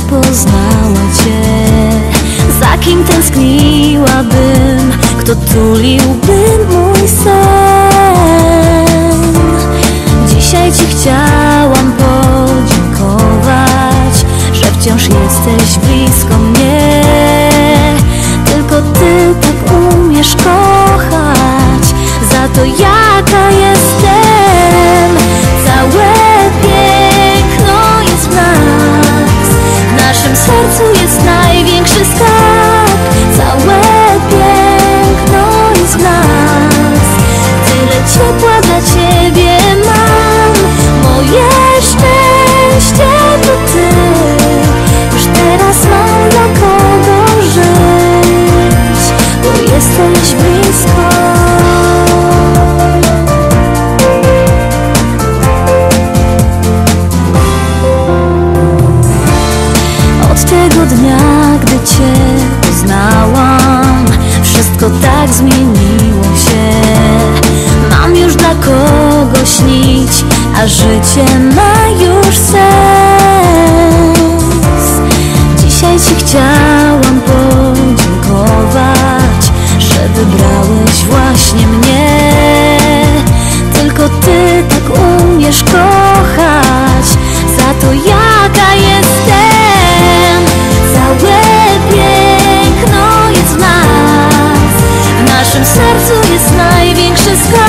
poznała Cię. Za kim tęskniłabym, kto tuliłby mój sen? Dzisiaj Ci chciałam podziękować Że wciąż jesteś blisko mnie. Tylko Ty tak umiesz kochać. Za to jaka tego dnia, gdy Cię poznałam Wszystko tak zmieniło się. Mam już dla kogo śnić A życie ma sky